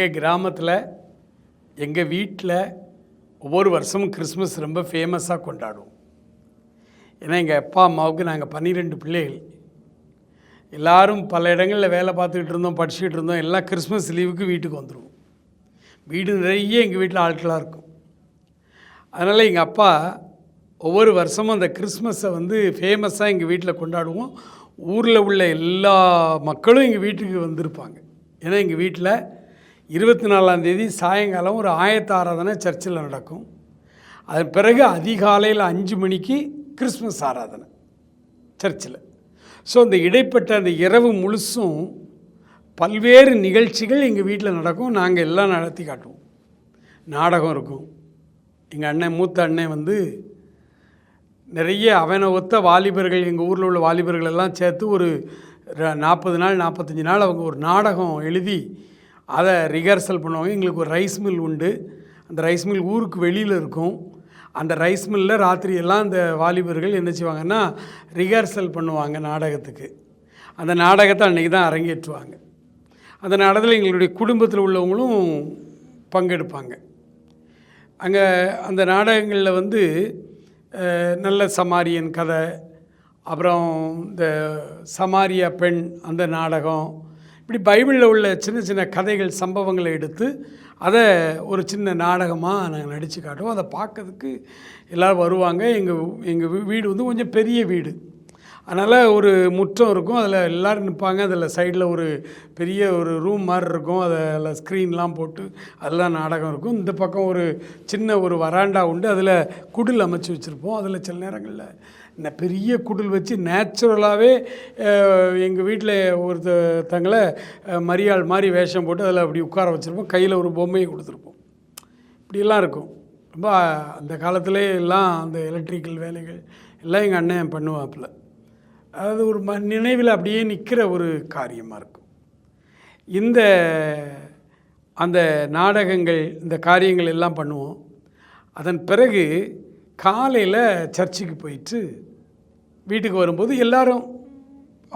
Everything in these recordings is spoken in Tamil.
எங்கள் கிராமத்தில் எங்கள் வீட்டில் ஒவ்வொரு வருஷமும் கிறிஸ்மஸ் ரொம்ப ஃபேமஸாக கொண்டாடுவோம். ஏன்னா எங்கள் அப்பா அம்மாவுக்கு நாங்கள் பன்னிரெண்டு பிள்ளைகள். எல்லோரும் பல இடங்களில் வேலை பார்த்துக்கிட்டு இருந்தோம் படிச்சுக்கிட்டு இருந்தோம். எல்லாம் கிறிஸ்மஸ் லீவுக்கு வீட்டுக்கு வந்துடுவோம் வீடு நிறைய எங்கள் வீட்டில் ஆட்களாக இருக்கும். அதனால் எங்கள் அப்பா ஒவ்வொரு வருஷமும் அந்த கிறிஸ்மஸை வந்து ஃபேமஸாக எங்கள் வீட்டில் கொண்டாடுவோம். ஊரில் உள்ள எல்லா மக்களும் எங்கள் வீட்டுக்கு வந்திருப்பாங்க. ஏன்னா எங்கள் வீட்டில் இருபத்தி நாலாந்தேதி சாயங்காலம் ஒரு ஆயத்த ஆராதனை சர்ச்சில் நடக்கும். அதன் பிறகு அதிகாலையில் அஞ்சு மணிக்கு கிறிஸ்மஸ் ஆராதனை சர்ச்சில். ஸோ அந்த இடைப்பட்ட அந்த இரவு முழுசும் பல்வேறு நிகழ்ச்சிகள் எங்கள் வீட்டில் நடக்கும். நாங்கள் எல்லாம் நடத்தி காட்டுவோம். நாடகம் இருக்கும். எங்கள் அண்ணன் மூத்த அண்ணன் வந்து நிறைய அவனை ஒத்த வாலிபர்கள் எங்கள் ஊரில் உள்ள வாலிபர்கள் எல்லாம் சேர்த்து ஒரு நாற்பது நாள் நாற்பத்தஞ்சு நாள் அவங்க ஒரு நாடகம் எழுதி அதை ரிஹர்சல் பண்ணுவாங்க. எங்களுக்கு ஒரு ரைஸ் மில் உண்டு. அந்த ரைஸ் மில் ஊருக்கு வெளியில் இருக்கும். அந்த ரைஸ் மில்லில் ராத்திரி எல்லாம் அந்த வாலிபர்கள் என்ன செய்வாங்கன்னா ரிஹர்சல் பண்ணுவாங்க நாடகத்துக்கு. அந்த நாடகத்தை அன்றைக்கி தான் அரங்கேற்றுவாங்க. அந்த நாடகத்தில் எங்களுடைய குடும்பத்தில் உள்ளவங்களும் பங்கெடுப்பாங்க. அங்கே அந்த நாடகங்களில் வந்து நல்ல சமாரியன் கதை அப்புறம் இந்த சமாரிய பெண் அந்த நாடகம் இப்படி பைபிளில் உள்ள சின்ன சின்ன கதைகள் சம்பவங்களை எடுத்து அதை ஒரு சின்ன நாடகமாக நாங்கள் நடித்து காட்டுவோம். அதை பார்க்கறதுக்கு எல்லோரும் வருவாங்க. எங்கள் எங்கள் வீடு வந்து கொஞ்சம் பெரிய வீடு. அதனால் ஒரு முற்றம் இருக்கும். அதில் எல்லோரும் நிற்பாங்க அதில் சைடில் ஒரு பெரிய ஒரு ரூம் மாதிரி இருக்கும். அதில் ஸ்க்ரீன்லாம் போட்டு அதெல்லாம் நாடகம் இருக்கும். இந்த பக்கம் ஒரு சின்ன ஒரு வராண்டா உண்டு. அதில் குடில் அமைச்சு வச்சுருப்போம். அதில் சில நேரங்களில் இந்த பெரிய குடில் வச்சு நேச்சுரலாகவே எங்கள் வீட்டில் ஒருத்தங்களை தங்களை மரியாள் மாதிரி வேஷம் போட்டு அதில் அப்படி உட்கார வச்சுருப்போம். கையில் ஒரு பொம்மையை கொடுத்துருப்போம். இப்படியெல்லாம் இருக்கும். ரொம்ப அந்த காலத்திலே எல்லாம் அந்த எலக்ட்ரிக்கல் வேலைகள் எல்லாம் எங்கள் அண்ணன் பண்ணுவாப்புல. அதாவது ஒரு ம நினைவில் அப்படியே நிற்கிற ஒரு காரியமாக இருக்கும். இந்த அந்த நாடகங்கள் இந்த காரியங்கள் எல்லாம் பண்ணுவோம். அதன் பிறகு காலையில் சர்ச்சுக்கு போயிட்டு வீட்டுக்கு வரும்போது எல்லாரும்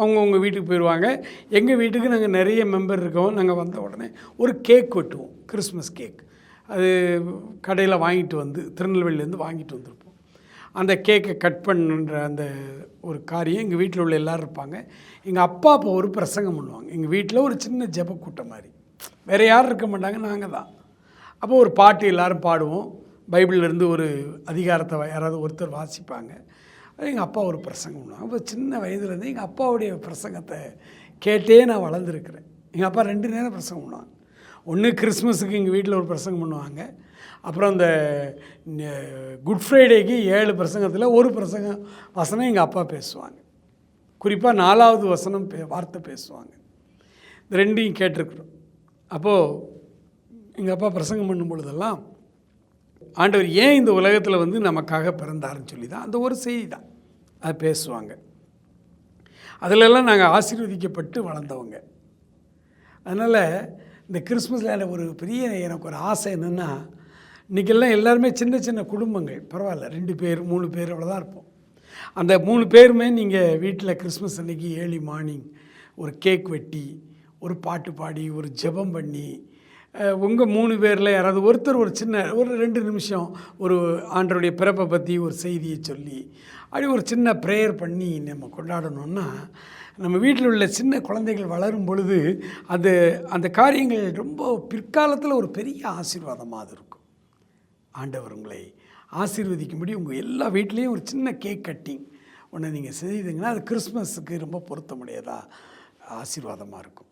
அவங்கவுங்க வீட்டுக்கு போயிடுவாங்க எங்கள் வீட்டுக்கு நாங்கள் நிறைய மெம்பர் இருக்கோம். நாங்கள் வந்த உடனே ஒரு கேக் வெட்டுவோம் கிறிஸ்மஸ் கேக். அது கடையில் வாங்கிட்டு வந்து திருநெல்வேலியிலேருந்து வாங்கிட்டு வந்திருப்போம். அந்த கேக்கை கட் பண்ணுன்ற அந்த ஒரு காரியம் எங்கள் வீட்டில் உள்ள எல்லோரும் இருப்பாங்க. எங்கள் அப்பா அப்போ ஒரு பிரசங்கம் பண்ணுவாங்க. எங்கள் வீட்டில் ஒரு சின்ன ஜப கூட்டம் மாதிரி. வேறு யாரும் இருக்க மாட்டாங்க நாங்கள் தான். அப்போ ஒரு பாட்டு எல்லோரும் பாடுவோம். பைபிளிலேருந்து ஒரு அதிகாரத்தை யாராவது ஒருத்தர் வாசிப்பாங்க. எங்கள் அப்பா ஒரு பிரசங்கம் பண்ணுவாங்க. அப்போ சின்ன வயதுலேருந்து எங்கள் அப்பாவுடைய பிரசங்கத்தை கேட்டே நான் வளர்ந்துருக்கிறேன். எங்கள் அப்பா ரெண்டு நேரம் பிரசங்கம் பண்ணுவாங்க. ஒன்று கிறிஸ்மஸுக்கு எங்கள் வீட்டில் ஒரு பிரசங்கம் பண்ணுவாங்க. அப்புறம் அந்த குட் ஃப்ரைடேக்கு ஏழு பிரசங்கத்தில் ஒரு பிரசங்கம் வசனம் எங்கள் அப்பா பேசுவாங்க. குறிப்பாக நாலாவது வசனம் பே வார்த்தை பேசுவாங்க. இந்த ரெண்டையும் கேட்டிருக்கிறோம். அப்போது எங்கள் அப்பா பிரசங்கம் பண்ணும் பொழுதெல்லாம் ஆண்டவர் ஏன் இந்த உலகத்தில் வந்து நமக்காக பிறந்தாருன்னு சொல்லி தான் அந்த ஒரு செய்தி தான் அது பேசுவாங்க. அதிலெல்லாம் நாங்கள் ஆசீர்வதிக்கப்பட்டு வளர்ந்தவங்க. அதனால் இந்த கிறிஸ்மஸில் ஒரு பெரிய எனக்கு ஒரு ஆசை என்னென்னா இன்றைக்கெல்லாம் எல்லாருமே சின்ன சின்ன குடும்பங்கள். பரவாயில்ல ரெண்டு பேர் மூணு பேர் அவ்வளோதான் இருப்போம். அந்த மூணு பேருமே நீங்கள் வீட்டில் கிறிஸ்மஸ் அன்றைக்கி ஏர்லி மார்னிங் ஒரு கேக் வெட்டி ஒரு பாட்டு பாடி ஒரு ஜெபம் பண்ணி உங்கள் மூணு பேரில் யாராவது ஒருத்தர் ஒரு சின்ன ஒரு ரெண்டு நிமிஷம் ஒரு ஆண்டருடைய பிறப்பை பற்றி ஒரு செய்தியை சொல்லி அப்படி ஒரு சின்ன ப்ரேயர் பண்ணி நம்ம கொண்டாடணுன்னா நம்ம வீட்டில் உள்ள சின்ன குழந்தைகள் வளரும் பொழுது அது அந்த காரியங்கள் ரொம்ப பிற்காலத்தில் ஒரு பெரிய ஆசீர்வாதமாக அது இருக்கும். ஆண்டவர் உங்களை ஆசீர்வதிக்கும்படி உங்கள் எல்லா வீட்லேயும் ஒரு சின்ன கேக் கட்டிங் ஒன்று நீங்கள் செய்தீங்கன்னா அது கிறிஸ்மஸுக்கு ரொம்ப பொருத்தமுடையதாக ஆசீர்வாதமாக இருக்கும்.